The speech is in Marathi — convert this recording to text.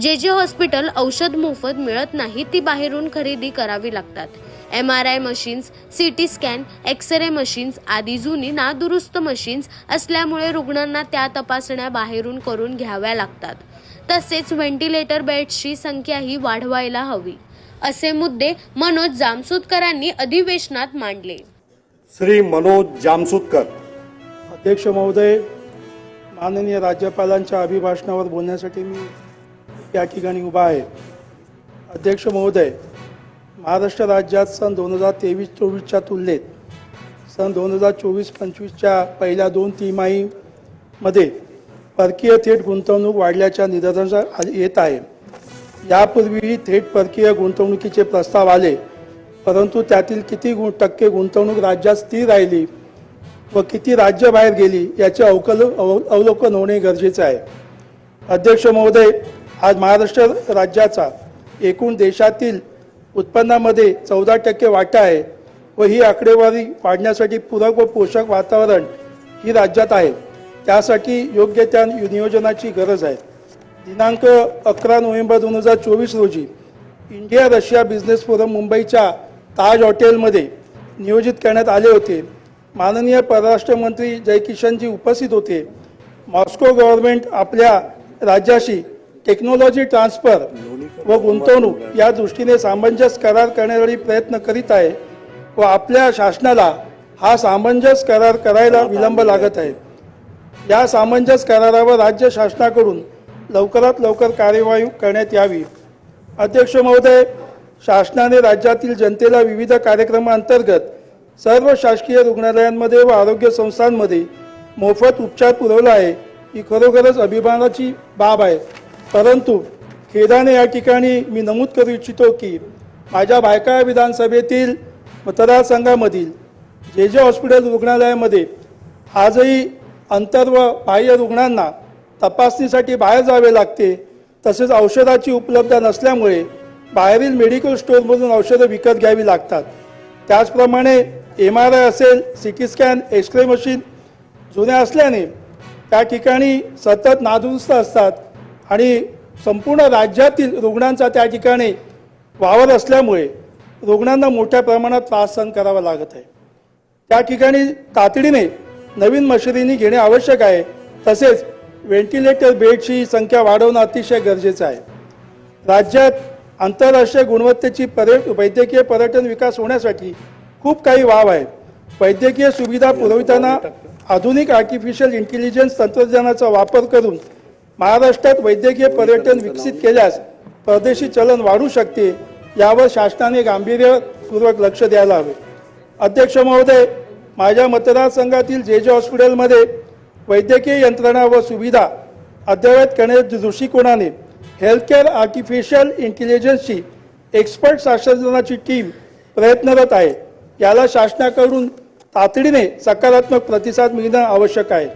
जे जे हॉस्पिटल औषध मोफत मिळत नाही ती बाहेरून खरेदी करावी लागतात. M R I machines C T scan X ray machines आदी जुनी नादुरुस्त मशीन्स असल्यामुळे रुग्णांना त्या तपासण्या बाहेरून करून घ्याव्या लागतात. तसेच व्हेंटिलेटर बेड्सची संख्याही वाढवायला हवी. असे मुद्दे मनोज जामसुदकरांनी अधिवेशनात मांडले. श्री मनोज जामसुतकर. अध्यक्ष महोदय माननीय राज्यपालांच्या अभिभाषणावर बोलण्यासाठी मी या ठिकाणी उभा आहे. अध्यक्ष महोदय महाराष्ट्र राज्यात सन दोन हजार तेवीस चोवीसच्या तुलनेत सन दोन हजार चोवीस पंचवीसच्या पहिल्या दोन तिमाहीमध्ये परकीय थेट गुंतवणूक वाढल्याच्या निदर्शनास येत आहे. यापूर्वीही थेट परकीय गुंतवणुकीचे प्रस्ताव आले परंतु त्यातील किती गु टक्के गुंतवणूक राज्यात स्थिर राहिली व किती राज्य बाहेर गेली याचे अवकल अव अवलोकन होणे गरजेचे आहे. अध्यक्ष महोदय आज महाराष्ट्र राज्याचा एकूण देशातील उत्पन्नामध्ये चौदा टक्के वाटा आहे व ही आकडेवारी वाढण्यासाठी पूरक व पोषक वातावरण ही राज्यात आहे. त्यासाठी योग्य त्या नियोजनाची गरज आहे. दिनांक अकरा नोव्हेंबर दोन हजार चोवीस रोजी इंडिया रशिया बिझनेस फोरम मुंबईच्या ताज हॉटेलमध्ये नियोजित करण्यात आले होते. माननीय परराष्ट्र मंत्री जयकिशनजी उपस्थित होते. मॉस्को गव्हर्नमेंट आपल्या राज्याशी टेक्नॉलॉजी ट्रान्सफर व गुंतवणूक या दृष्टीने सामंजस्य करार करण्यासाठी प्रयत्न करीत आहे व आपल्या शासनाला हा सामंजस्य करार करायला विलंब लागत आहे. या सामंजस्य करारावर राज्य शासनाकडून लवकरात लवकर कार्यवाही करण्यात यावी. अध्यक्ष महोदय शासनाने राज्यातील जनतेला विविध कार्यक्रमांतर्गत सर्व शासकीय रुग्णालयांमध्ये व आरोग्य संस्थांमध्ये मोफत उपचार पुरवला आहे. ही खरोखरच अभिमानाची बाब आहे. परंतु खेदाने या ठिकाणी मी नमूद करू इच्छितो की माझ्या बायका विधानसभेतील मतदारसंघामधील जे जे हॉस्पिटल रुग्णालयामध्ये आजही अंतर व बाह्य रुग्णांना तपासणीसाठी बाहेर जावे लागते तसेच औषधाची उपलब्ध नसल्यामुळे बाहेरील मेडिकल स्टोअरमधून औषधं विकत घ्यावी लागतात. त्याचप्रमाणे एम आर आय असेल C T scan X ray machine जुन्या असल्याने त्या ठिकाणी सतत नादुरुस्त असतात. आणि संपूर्ण राज्यातील रुग्णांचा त्या ठिकाणी वावर असल्यामुळे रुग्णांना मोठ्या प्रमाणात त्रास सहन करावा लागत आहे. त्या ठिकाणी तातडीने नवीन मशिदींनी घेणे आवश्यक आहे. तसेच व्हेंटिलेटर बेडची संख्या वाढवणं अतिशय गरजेचं आहे. राज्यात आंतरराष्ट्रीय गुणवत्तेची पर्य वैद्यकीय पर्यटन विकास होण्यासाठी खूप काही वाव आहे वैद्यकीय सुविधा पुरविताना आधुनिक आर्टिफिशियल इंटेलिजन्स तंत्रज्ञानाचा वापर करून महाराष्ट्रात वैद्यकीय पर्यटन विकसित केल्यास परदेशी चलन वाढू शकते यावर शासनाने गांभीर्यपूर्वक लक्ष द्यायला हवे. अध्यक्ष महोदय माझ्या मतदारसंघातील जे जे हॉस्पिटलमध्ये वैद्यकीय यंत्रणा व सुविधा अद्ययावत करण्याच्या दृष्टिकोनाने हेल्थकेअर आर्टिफिशियल इंटेलिजन्सची एक्सपर्ट शास्त्रज्ञांची टीम प्रयत्नरत आहे. याला शासनाकडून तातडीने सकारात्मक प्रतिसाद मिळणं आवश्यक आहे.